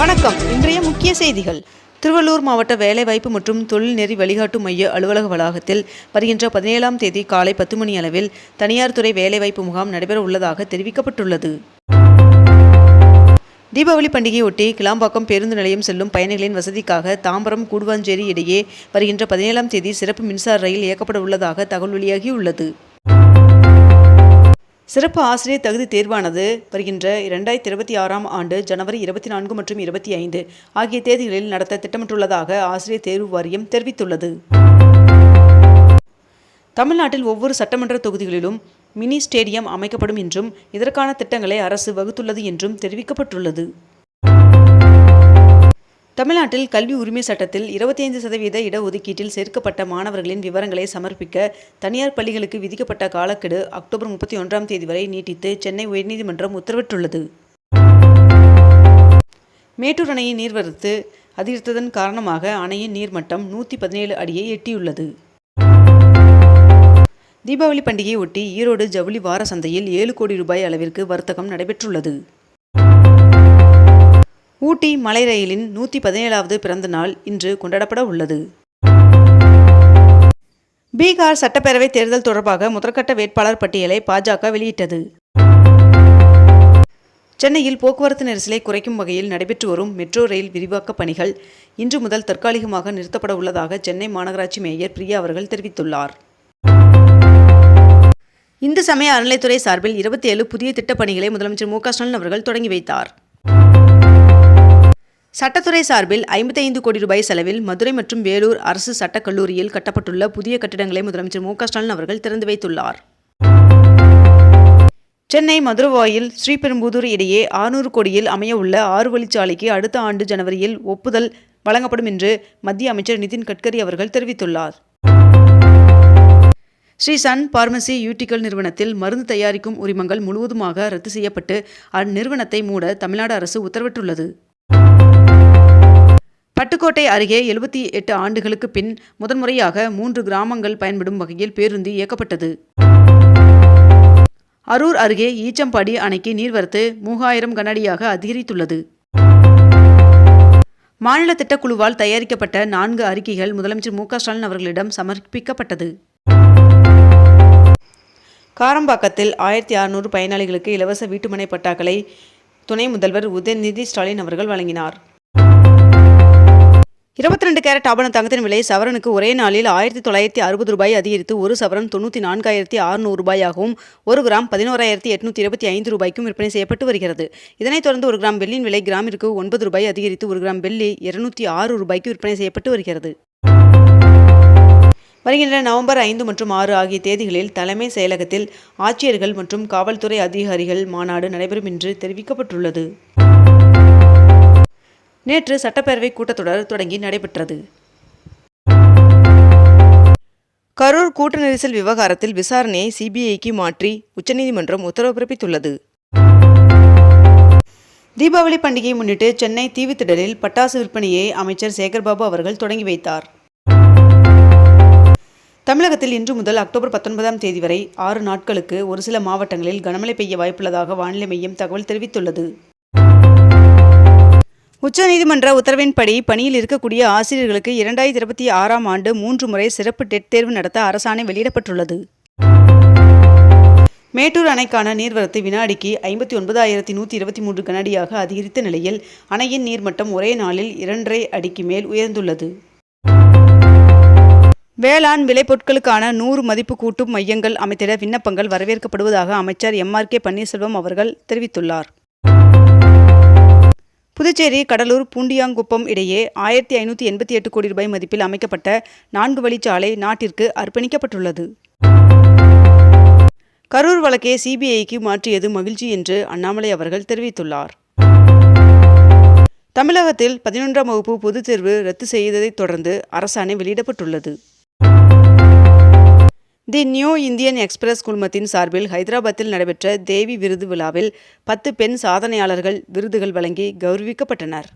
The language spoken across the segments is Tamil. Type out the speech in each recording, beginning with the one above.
வணக்கம். இன்றைய முக்கிய செய்திகள். திருவள்ளூர் மாவட்ட வேலைவாய்ப்பு மற்றும் தொழில் நெறி வழிகாட்டு மைய அலுவலக வளாகத்தில் வருகின்ற பதினேழாம் தேதி காலை பத்து மணி அளவில் தனியார் துறை வேலைவாய்ப்பு முகாம் நடைபெற உள்ளதாக தெரிவிக்கப்பட்டுள்ளது. தீபாவளி பண்டிகையொட்டி கிளாம்பாக்கம் பேருந்து நிலையம் செல்லும் பயணிகளின் வசதிக்காக தாம்பரம் கூடுவாஞ்சேரி இடையே வருகின்ற பதினேழாம் தேதி சிறப்பு மின்சார ரயில் இயக்கப்பட உள்ளதாக தகவல் வெளியாகியுள்ளது. சிறப்பு ஆசிரியர் தகுதி தேர்வானது வருகின்ற இரண்டாயிரத்தி இருபத்தி ஆறாம் ஆண்டு ஜனவரி இருபத்தி நான்கு மற்றும் இருபத்தி ஐந்து ஆகிய தேதிகளில் நடத்த திட்டமிட்டுள்ளதாக ஆசிரியர் தேர்வு வாரியம் தெரிவித்துள்ளது. தமிழ்நாட்டில் ஒவ்வொரு சட்டமன்ற தொகுதிகளிலும் மினி ஸ்டேடியம் அமைக்கப்படும் என்றும் இதற்கான திட்டங்களை அரசு வகுத்துள்ளது என்றும் தெரிவிக்கப்பட்டுள்ளது. தமிழ்நாட்டில் கல்வி உரிமை சட்டத்தில் இருபத்தி ஐந்து சதவீத இடஒதுக்கீட்டில் சேர்க்கப்பட்ட மாணவர்களின் விவரங்களை சமர்ப்பிக்க தனியார் பள்ளிகளுக்கு விதிக்கப்பட்ட காலக்கெடு அக்டோபர் முப்பத்தி ஒன்றாம் தேதி வரை நீட்டித்து சென்னை உயர்நீதிமன்றம் உத்தரவிட்டுள்ளது. மேட்டூர் அணையின் நீர்வரத்து அதிகரித்ததன் காரணமாக அணையின் நீர்மட்டம் நூற்றி பதினேழு அடியை எட்டியுள்ளது. தீபாவளி பண்டிகையை ஒட்டி ஈரோடு ஜவுளி வார சந்தையில் ஏழு கோடி ரூபாய் அளவிற்கு வர்த்தகம் நடைபெற்றுள்ளது. ஊட்டி மலை ரயிலின் நூற்றி பதினேழாவது பிறந்த நாள் இன்று கொண்டாடப்பட உள்ளது. பீகார் சட்டப்பேரவை தேர்தல் தொடர்பாக முதற்கட்ட வேட்பாளர் பட்டியலை பாஜக வெளியிட்டது. சென்னையில் போக்குவரத்து நெரிசலை குறைக்கும் வகையில் நடைபெற்று வரும் மெட்ரோ ரயில் விரிவாக்க பணிகள் இன்று முதல் தற்காலிகமாக நிறுத்தப்பட உள்ளதாக சென்னை மாநகராட்சி மேயர் பிரியா அவர்கள் தெரிவித்துள்ளார். இந்து சமய அறநிலைத்துறை சார்பில் இருபத்தி ஏழு புதிய திட்டப்பணிகளை முதலமைச்சர் மு க ஸ்டாலின் அவர்கள் தொடங்கி வைத்தார். சட்டத்துறை சார்பில் ஐம்பத்தைந்து கோடி ரூபாய் செலவில் மதுரை மற்றும் வேலூர் அரசு சட்டக் கல்லூரியில் கட்டப்பட்டுள்ள புதிய கட்டிடங்களை முதலமைச்சர் மு ஸ்டாலின் அவர்கள் திறந்து வைத்துள்ளார். சென்னை மதுரவாயில் ஸ்ரீபெரும்புதூர் இடையே ஆறுநூறு கோடியில் அமைய உள்ள ஆறு வழிச்சாலைக்கு அடுத்த ஆண்டு ஜனவரியில் ஒப்புதல் வழங்கப்படும் என்று மத்திய அமைச்சர் நிதின் கட்கரி அவர்கள் தெரிவித்துள்ளார். ஸ்ரீ சன் பார்மசி யூட்டிக்கல் நிறுவனத்தில் மருந்து தயாரிக்கும் உரிமங்கள் முழுவதுமாக ரத்து செய்யப்பட்டு அந்நிறுவனத்தை மூட தமிழ்நாடு அரசு உத்தரவிட்டுள்ளது. பட்டுக்கோட்டை அருகே எழுபத்தி எட்டு ஆண்டுகளுக்கு பின் முதன்முறையாக மூன்று கிராமங்கள் பயன்படும் வகையில் பேருந்து இயக்கப்பட்டது. அரூர் அருகே ஈச்சம்பாடி அணைக்கு நீர்வரத்து மூவாயிரம் கனஅடியாக அதிகரித்துள்ளது. மாநில திட்டக்குழுவால் தயாரிக்கப்பட்ட நான்கு அறிக்கைகள் முதலமைச்சர் மு ஸ்டாலின் அவர்களிடம் சமர்ப்பிக்கப்பட்டது. காரம்பாக்கத்தில் ஆயிரத்தி அறுநூறு பயனாளிகளுக்கு இலவச வீட்டுமனை பட்டாக்களை துணை முதல்வர் உதயநிதி ஸ்டாலின் அவர்கள் வழங்கினார். இருபத்தி ரெண்டு கேரட் ஆபண தங்கத்தின் விலை சவரனுக்கு ஒரே நாளில் ஆயிரத்தி தொள்ளாயிரத்தி அறுபது ரூபாய் அதிகரித்து ஒரு சவரன் தொண்ணூற்றி நான்காயிரத்தி அறுநூறு ரூபாயாகவும் ஒரு கிராம் பதினோராயிரத்தி எட்நூற்றி இருபத்தி ஐந்து ரூபாய்க்கும் விற்பனை செய்யப்பட்டு வருகிறது. இதனைத் தொடர்ந்து ஒரு கிராம் வெள்ளியின் விலை கிராமிற்கு ஒன்பது ரூபாய் அதிகரித்து ஒரு கிராம் வெள்ளி இருநூற்றி ஆறு ரூபாய்க்கு விற்பனை செய்யப்பட்டு வருகிறது. வருகின்ற நவம்பர் ஐந்து மற்றும் ஆறு ஆகிய தேதிகளில் தலைமை செயலகத்தில் ஆட்சியர்கள் மற்றும் காவல்துறை அதிகாரிகள் மாநாடு நடைபெறும் என்று தெரிவிக்கப்பட்டுள்ளது. நேற்று சட்டப்பேரவை கூட்டத்தொடர் தொடங்கி நடைபெற்றது. கரூர் கூட்ட நெரிசல் விவகாரத்தில் விசாரணையை சிபிஐக்கு மாற்றி உச்சநீதிமன்றம் உத்தரவு பிறப்பித்துள்ளது. தீபாவளி பண்டிகையை முன்னிட்டு சென்னை தீவுத்திடலில் பட்டாசு விற்பனையை அமைச்சர் சேகர்பாபு அவர்கள் தொடங்கி வைத்தார். தமிழகத்தில் இன்று முதல் அக்டோபர் பத்தொன்பதாம் தேதி வரை ஆறு நாட்களுக்கு ஒரு சில மாவட்டங்களில் கனமழை பெய்ய வாய்ப்புள்ளதாக வானிலை மையம் தகவல் தெரிவித்துள்ளது. உச்சநீதிமன்ற உத்தரவின்படி பணியில் இருக்கக்கூடிய ஆசிரியர்களுக்கு இரண்டாயிரத்தி இருபத்தி ஆறாம் ஆண்டு மூன்று முறை சிறப்பு டெட் தேர்வு நடத்த அரசாணை வெளியிடப்பட்டுள்ளது. மேட்டூர் அணைக்கான நீர்வரத்து வினாடிக்கு ஐம்பத்தி ஒன்பதாயிரத்தி நூற்றி இருபத்தி மூன்று கனடியாக அதிகரித்த நிலையில் அணையின் நீர்மட்டம் ஒரே நாளில் இரண்டரை அடிக்கு மேல் உயர்ந்துள்ளது. வேளாண் விளைபொருட்களுக்கான நூறு மதிப்பு கூட்டும் மையங்கள் அமைத்திட விண்ணப்பங்கள் வரவேற்கப்படுவதாக அமைச்சர் எம் ஆர் கே பன்னீர்செல்வம் அவர்கள் தெரிவித்துள்ளார். புதுச்சேரி கடலூர் பூண்டியாங்குப்பம் இடையே ஆயிரத்தி ஐநூற்றி எண்பத்தி எட்டு கோடி ரூபாய் மதிப்பில் அமைக்கப்பட்ட நான்கு வழிச்சாலை நாட்டிற்கு அர்ப்பணிக்கப்பட்டுள்ளது. கரூர் வழக்கை சிபிஐக்கு மாற்றியது மகிழ்ச்சி என்று அண்ணாமலை அவர்கள் தெரிவித்துள்ளார். தமிழகத்தில் பதினொன்றாம் வகுப்பு பொதுத் தேர்வு ரத்து செய்ததைத் தொடர்ந்து அரசாணை வெளியிடப்பட்டுள்ளது. தி நியூ இந்தியன் எக்ஸ்பிரஸ் குழுமத்தின் சார்பில் ஹைதராபாத்தில் நடைபெற்ற தேவி விருது விழாவில் பத்து பெண் சாதனையாளர்கள் விருதுகள் வழங்கி கௌரவிக்கப்பட்டனர்.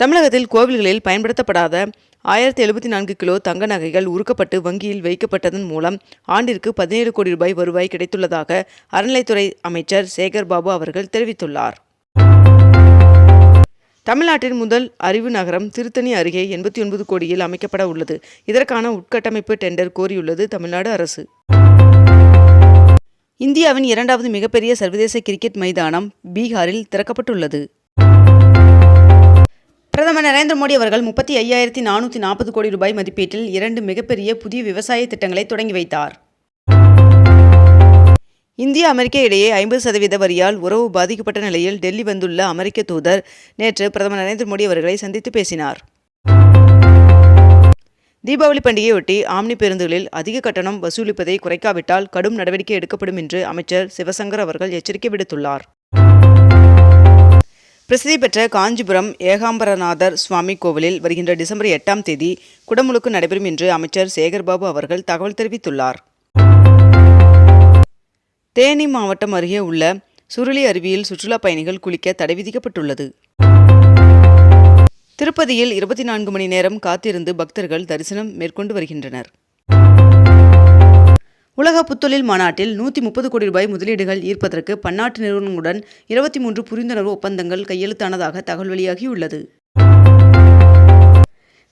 தமிழகத்தில் கோவில்களில் பயன்படுத்தப்படாத ஆயிரத்தி எழுபத்தி நான்கு கிலோ தங்க நகைகள் உருக்கப்பட்டு வங்கியில் வைக்கப்பட்டதன் மூலம் ஆண்டிற்கு பதினேழு கோடி ரூபாய் வருவாய் கிடைத்துள்ளதாக அறநிலைத்துறை அமைச்சர் சேகர் பாபு அவர்கள் தெரிவித்துள்ளார். தமிழ்நாட்டின் முதல் அறிவு நகரம் திருத்தணி அருகே எண்பத்தி ஒன்பது கோடியில் அமைக்கப்பட உள்ளது. இதற்கான உட்கட்டமைப்பு டெண்டர் கோரியுள்ளது தமிழ்நாடு அரசு. இந்தியாவின் இரண்டாவது மிகப்பெரிய சர்வதேச கிரிக்கெட் மைதானம் பீகாரில் திறக்கப்பட்டுள்ளது. பிரதமர் நரேந்திர மோடி அவர்கள் முப்பத்தி ஐயாயிரத்தி நானூற்றி நாற்பது கோடி ரூபாய் மதிப்பீட்டில் இரண்டு மிகப்பெரிய புதிய விவசாய திட்டங்களை தொடங்கி வைத்தார். இந்தியா அமெரிக்க இடையே ஐம்பது சதவீத வரியால் உறவு பாதிக்கப்பட்ட நிலையில் டெல்லி வந்துள்ள அமெரிக்க தூதர் நேற்று பிரதமர் நரேந்திர மோடி அவர்களை சந்தித்து பேசினார். தீபாவளி பண்டிகையொட்டி ஆம்னி பேருந்துகளில் அதிக கட்டணம் வசூலிப்பதை குறைக்காவிட்டால் கடும் நடவடிக்கை எடுக்கப்படும் என்று அமைச்சர் சிவசங்கர் அவர்கள் எச்சரிக்கை விடுத்துள்ளார். பிரசித்தி பெற்ற காஞ்சிபுரம் ஏகாம்பரநாதர் சுவாமி கோவிலில் வருகின்ற டிசம்பர் எட்டாம் தேதி குடமுழுக்கு நடைபெறும் என்று அமைச்சர் சேகர்பாபு அவர்கள் தகவல் தெரிவித்துள்ளார். தேனி மாவட்டம் அருகே உள்ள சுருளி அருவியில் சுற்றுலா பயணிகள் குளிக்க தடை விதிக்கப்பட்டுள்ளது. திருப்பதியில் இருபத்தி நான்கு மணி நேரம் காத்திருந்து பக்தர்கள் தரிசனம் மேற்கொண்டு வருகின்றனர். உலக புத்தொழில் மாநாட்டில் நூற்றி முப்பது கோடி ரூபாய் முதலீடுகள் ஈர்ப்பதற்கு பன்னாட்டு நிறுவனங்களுடன் இருபத்தி மூன்று புரிந்துணர்வு ஒப்பந்தங்கள் கையெழுத்தானதாக தகவல் வெளியாகியுள்ளது.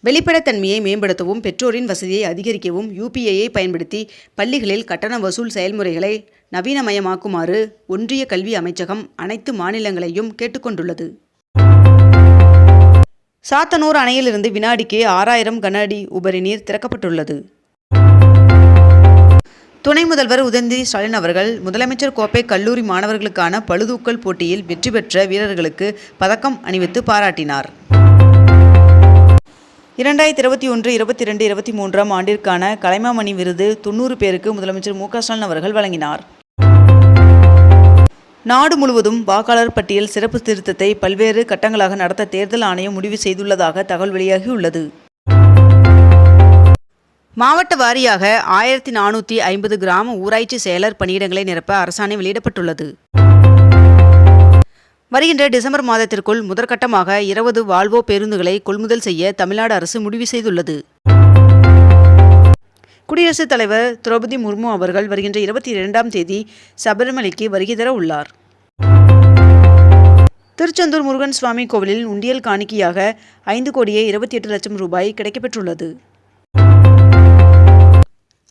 வெளிப்படைத்தன்மையை மேம்படுத்தவும் பெற்றோரின் வசதியை அதிகரிக்கவும் யூபிஐயை பயன்படுத்தி பள்ளிகளில் கட்டண வசூல் செயல்முறைகளை நவீனமயமாக்குமாறு ஒன்றிய கல்வி அமைச்சகம் அனைத்து மாநிலங்களையும் கேட்டுக்கொண்டுள்ளது. சாத்தனூர் அணையிலிருந்து வினாடிக்கு ஆறாயிரம் கன அடி உபரி நீர் திறக்கப்பட்டுள்ளது. துணை முதல்வர் உதயநிதி ஸ்டாலின் அவர்கள் முதலமைச்சர் கோப்பை கல்லூரி மாணவர்களுக்கான பழுதூக்கல் போட்டியில் வெற்றி பெற்ற வீரர்களுக்கு பதக்கம் அணிவித்து பாராட்டினார். இரண்டாயிரத்தி இருபத்தி ஒன்று இருபத்தி ரெண்டு இருபத்தி மூன்றாம் ஆண்டிற்கான கலைமாமணி விருது தொண்ணூறு பேருக்கு முதலமைச்சர் மு க ஸ்டாலின் அவர்கள் வழங்கினார். நாடு முழுவதும் வாக்காளர் பட்டியல் சிறப்பு திருத்தத்தை பல்வேறு கட்டங்களாக நடத்த தேர்தல் ஆணையம் முடிவு செய்துள்ளதாக தகவல் வெளியாகியுள்ளது. மாவட்ட வாரியாக ஆயிரத்தி நானூற்றி ஐம்பது கிராம ஊராட்சி செயலர் பணியிடங்களை நிரப்ப அரசாணை வெளியிடப்பட்டுள்ளது. வருகின்ற டிசம்பர் மாதத்திற்குள் முதற்கட்டமாக இருபது வால்வோ பேருந்துகளை கொள்முதல் செய்ய தமிழ்நாடு அரசு முடிவு செய்துள்ளது. குடியரசுத் தலைவர் திரௌபதி முர்மு அவர்கள் வருகின்ற இருபத்தி இரண்டாம் தேதி சபரிமலைக்கு வருகை தர உள்ளார். திருச்செந்தூர் முருகன் சுவாமி கோவிலில் உண்டியல் காணிக்கையாக ஐந்து கோடியே இருபத்தி எட்டு லட்சம் ரூபாய் கிடைக்கப்பெற்றுள்ளது.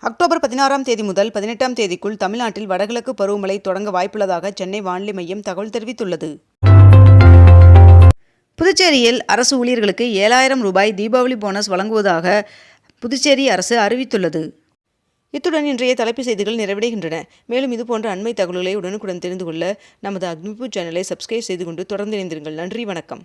அக்டோபர் பதினாறாம் தேதி முதல் பதினெட்டாம் தேதிக்குள் தமிழ்நாட்டில் வடகிழக்கு பருவமழை தொடங்க வாய்ப்புள்ளதாக சென்னை வானிலை மையம் தகவல் தெரிவித்துள்ளது. புதுச்சேரியில் அரசு ஊழியர்களுக்கு ஏழாயிரம் ரூபாய் தீபாவளி போனஸ் வழங்குவதாக புதுச்சேரி அரசு அறிவித்துள்ளது. இத்துடன் இன்றைய தலைப்பு செய்திகள் நிறைவடைகின்றன. மேலும் இதுபோன்ற அண்மை தகவல்களை உடனுக்குடன் தெரிந்து கொள்ள நமது அக்னிபூ சேனலை சப்ஸ்கிரைப் செய்து கொண்டு தொடர்ந்து இணைந்திருங்கள். நன்றி வணக்கம்.